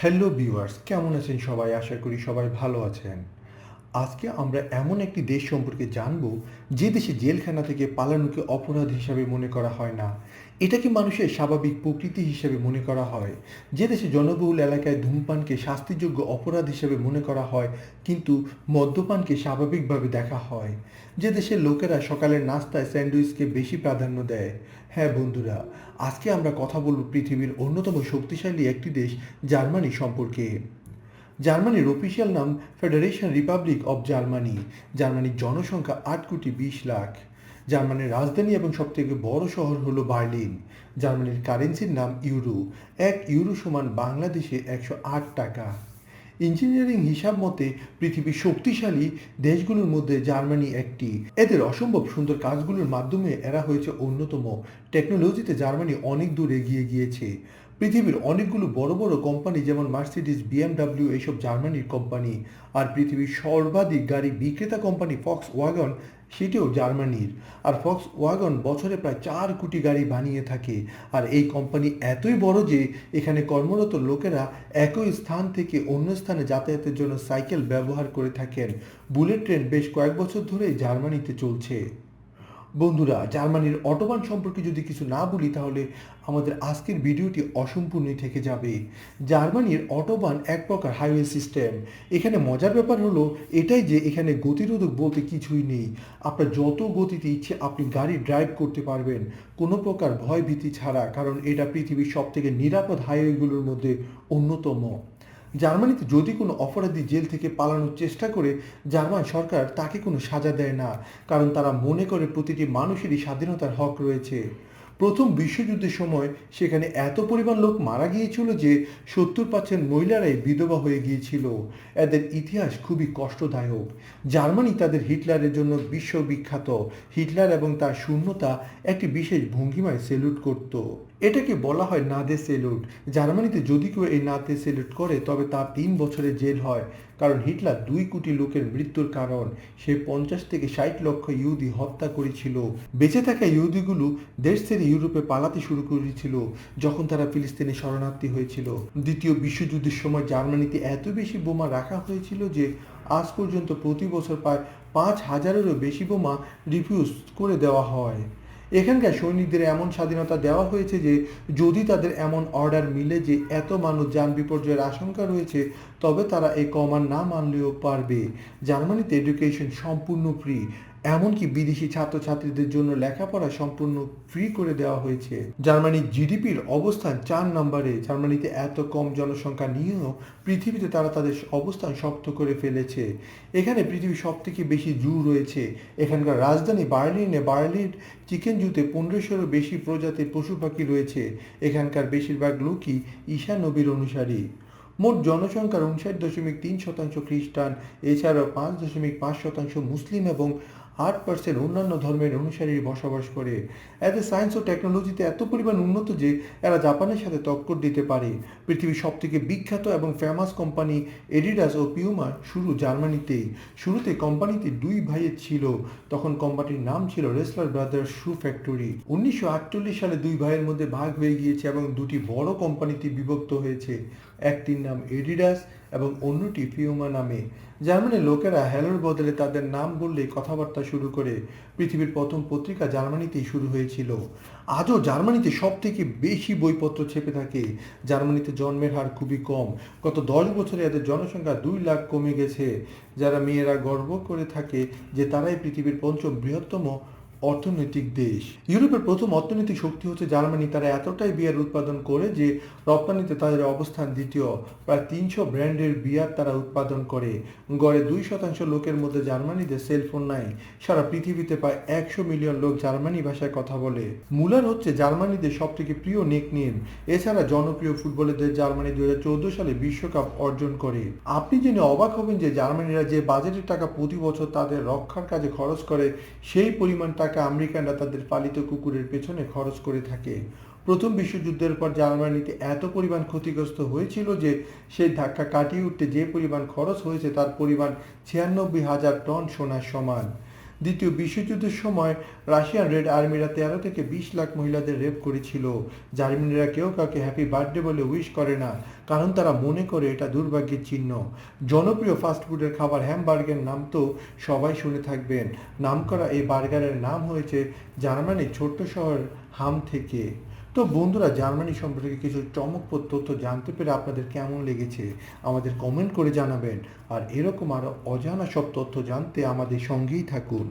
Hello viewers কেমন আছেন সবাই? আশা করি সবাই ভালো আছেন। আজকে আমরা এমন একটি দেশ সম্পর্কে জানব যে দেশে জেলখানা থেকে পালানোকে অপরাধ হিসাবে মনে করা হয় না। এটাকে মানুষের স্বাভাবিক প্রকৃতি হিসেবে মনে করা হয়। যে দেশে জনবহুল এলাকায় ধূমপানকে শাস্তিযোগ্য অপরাধ হিসেবে মনে করা হয়, কিন্তু মদ্যপানকে স্বাভাবিকভাবে দেখা হয়। যে দেশের লোকেরা সকালের নাস্তায় স্যান্ডউইচকে বেশি প্রাধান্য দেয়। হ্যাঁ বন্ধুরা, আজকে আমরা কথা বলব পৃথিবীর অন্যতম শক্তিশালী একটি দেশ, জার্মানি সম্পর্কে। জার্মানির অফিসিয়াল নাম ফেডারেশন রিপাবলিক অব জার্মানি। জার্মানির জনসংখ্যা আট কোটি বিশ লাখ। জার্মানির রাজধানী এবং সবথেকে বড় শহর হলো বার্লিন। জার্মানির কারেন্সির নাম ইউরো। এক ইউরো সমান বাংলাদেশে একশো আট টাকা। ইঞ্জিনিয়ারিং হিসাব মতে, পৃথিবীর শক্তিশালী দেশগুলোর মধ্যে জার্মানি একটি। এদের অসম্ভব সুন্দর কাজগুলোর মাধ্যমে এরা হয়েছে অন্যতম। টেকনোলজিতে জার্মানি অনেক দূর এগিয়ে গিয়েছে। পৃথিবীর অনেকগুলো বড় বড় কোম্পানি যেমন মার্সিডিস বিএমডাব্লিউ এইসব জার্মানির কোম্পানি আর পৃথিবীর সর্বাধিক গাড়ি বিক্রেতা কোম্পানি ফক্স ওয়াগন সেটিও জার্মানির আর ফক্স ওয়াগন বছরে প্রায় চার কোটি গাড়ি বানিয়ে থাকে। আর এই কোম্পানি এতই বড় যে এখানে কর্মরত লোকেরা একই স্থান থেকে অন্য স্থানে যাতায়াতের জন্য সাইকেল ব্যবহার করে থাকেন। বুলেট ট্রেন বেশ কয়েক বছর ধরেই জার্মানিতে চলছে। বন্ধুরা, জার্মানির অটোবান সম্পর্কে যদি কিছু না বলি, তাহলে আমাদের আজকের ভিডিওটি অসম্পূর্ণই থেকে যাবে। জার্মানির অটোবান এক প্রকার হাইওয়ে সিস্টেম। এখানে মজার ব্যাপার হলো, এটাই যে এখানে গতিরোধক বলতে কিছুই নেই। আপনার যত গতিতে ইচ্ছে, আপনি গাড়ি ড্রাইভ করতে পারবেন। কোনো প্রকার ভয় ভীতি ছাড়া, কারণ এটা পৃথিবীর সবথেকে নিরাপদ হাইওয়েগুলোর মধ্যে অন্যতম। জার্মানিতে যদি কোনো অপরাধী জেল থেকে পালানোর চেষ্টা করে, জার্মান সরকার তাকে কোনো সাজা দেয় না, কারণ তারা মনে করে প্রতিটি মানুষেরই স্বাধীনতার হক রয়েছে। প্রথম বিশ্বযুদ্ধের সময় সেখানে এত পরিমাণ লোক মারা গিয়েছিল যে সত্তর পার্সেন্ট মহিলারাই বিধবা হয়ে গিয়েছিল। এদের ইতিহাস খুবই কষ্টদায়ক। জার্মানি তাদের হিটলারের জন্য বিশ্ববিখ্যাত। হিটলার এবং তার শূন্যতা একটি বিশেষ ভঙ্গিমায় সেলুট করত। এটাকে বলা হয় নাদে সেলুট। জার্মানিতে যদি কেউ এই নাদে সেলুট করে, তবে তার তিন বছরের জেল হয়। কারণ হিটলার দুই কোটি লোকের মৃত্যুর কারণ। সে পঞ্চাশ থেকে ষাট লক্ষ ইহুদি হত্যা করেছিল। বেঁচে থাকা ইহুদিগুলো দেশ ছেড়ে ইউরোপে পালাতে শুরু করেছিল যখন তারা ফিলিস্তিনে শরণার্থী হয়েছিল। দ্বিতীয় বিশ্বযুদ্ধের সময় জার্মানিতে এত বেশি বোমা রাখা হয়েছিল যে আজ পর্যন্ত প্রতি বছর প্রায় পাঁচ হাজারেরও বেশি বোমা রিফিউজ করে দেওয়া হয়। এখানকার সৈনিকদের এমন স্বাধীনতা দেওয়া হয়েছে যে, যদি তাদের এমন অর্ডার মিলে যে এত মানুষ যান বিপর্যয়ের আশঙ্কা রয়েছে, তবে তারা এই কমান না মানলেও পারবে। জার্মানিতে এডুকেশন সম্পূর্ণ ফ্রি। এমনকি বিদেশি ছাত্রছাত্রীদের জন্য লেখাপড়া সম্পূর্ণ ফ্রি করে দেওয়া হয়েছে। জার্মানির জিডিপির অবস্থান চার নম্বরে। জার্মানিতে এত কম জনসংখ্যা নিয়েও পৃথিবীতে তারা তাদের অবস্থান শক্ত করে ফেলেছে। এখানে পৃথিবীর সব থেকে বেশি জু রয়েছে। এখানকার রাজধানী বার্লিনে বার্লিন চিকেন জুতে পনেরোশোরও বেশি প্রজাতির পশু পাখি রয়েছে। এখানকার বেশিরভাগ লোকই ঈশা নবীর অনুসারী। মোট জনসংখ্যার উনষাট দশমিক তিন শতাংশ খ্রিস্টান, এছাড়াও পাঁচ দশমিক পাঁচ শতাংশ মুসলিম এবং আট পার্সেন্ট অন্যান্য ধর্মের অনুসারী বসবাস করে। এতে সায়েন্স ও টেকনোলজিতে এত পরিমাণ উন্নত যে এরা জাপানের সাথে টক্কর দিতে পারে। পৃথিবীর সব থেকে বিখ্যাত এবং ফেমাস কোম্পানি এডিডাস ও পিউমা শুরু জার্মানিতেই। শুরুতে কোম্পানিতে দুই ভাইয়ের ছিল। তখন কোম্পানির নাম ছিল রেসলার ব্রাদার্স শু ফ্যাক্টরি উনিশশো আটচল্লিশ সালে দুই ভাইয়ের মধ্যে ভাগ হয়ে গিয়েছে এবং দুটি বড় কোম্পানিতে বিভক্ত হয়েছে। একটির নাম এডিডাস এবং অন্যটি পিউমা নামে। জার্মানির লোকেরা হ্যালোর বদলে তাদের নাম বললে কথাবার্তা শুরু করে। পৃথিবীর প্রথম পত্রিকা জার্মানিতেই শুরু হয়েছিল। আজও জার্মানিতে সব থেকে বেশি বইপত্র ছেপে থাকে। জার্মানিতে জন্মের হার খুবই কম। গত দশ বছরে এদের জনসংখ্যা দুই লাখ কমে গেছে। যারা মেয়েরা গর্ব করে থাকে যে তারাই পৃথিবীর পঞ্চম বৃহত্তম অর্থনৈতিক দেশ। ইউরোপের প্রথম অর্থনৈতিক শক্তি হচ্ছে জার্মানি। তারা এতটাই বিয়ার উৎপাদন করে যে রপ্তানিতে তাদের অবস্থান দ্বিতীয়। প্রায় তিনশো ব্র্যান্ডের বিয়ার তারা উৎপাদন করে। গড়ে দুই শতাংশ লোকের মধ্যে জার্মানিতে সেলফোন নাই। সারা পৃথিবীতে প্রায় একশো মিলিয়ন লোক জার্মানি ভাষায় কথা বলে। মুলার হচ্ছে জার্মানিদের সব থেকে প্রিয় নেক নেকনেম এছাড়া জনপ্রিয় ফুটবলারদের জার্মানি দুই হাজার চোদ্দ সালে বিশ্বকাপ অর্জন করে। আপনি জেনে অবাক হবেন যে জার্মানিরা যে বাজেটের টাকা প্রতি বছর তাদের রক্ষার কাজে খরচ করে, সেই পরিমাণ টাকা আমেরিকানরা তাদের পালিত কুকুরের পেছনে খরচ করে থাকে। প্রথম বিশ্বযুদ্ধের পর জার্মানিতে এত পরিমাণ ক্ষতিগ্রস্ত হয়েছিল যে সেই ধাক্কা কাটিয়ে উঠতে যে পরিমাণ খরচ হয়েছে তার পরিমাণ ছিয়ানব্বই হাজার টন সোনার সমান। দ্বিতীয় বিশ্বযুদ্ধের সময় রাশিয়ান রেড আর্মিরা তেরো থেকে বিশ লাখ মহিলাদের রেপ করেছিল। জার্মানিরা কেউ কাউকে হ্যাপি বার্থডে বলে উইশ করে না, কারণ তারা মনে করে এটা দুর্ভাগ্যের চিহ্ন। জনপ্রিয় ফাস্টফুডের খাবার হ্যামবার্গের নাম তো সবাই শুনে থাকবেন। নামকরা এই বার্গারের নাম হয়েছে জার্মানির ছোট্ট শহর হাম থেকে। তো বন্ধুরা, জার্মানি সম্পর্কে কিছু চমকপ্রদ তথ্য জানতে পেরে আপনাদের কেমন লেগেছে? আমাদের কমেন্ট করে জানাবেন। আর এরকম আরও অজানা সব তথ্য জানতে আমাদের সঙ্গেই থাকুন।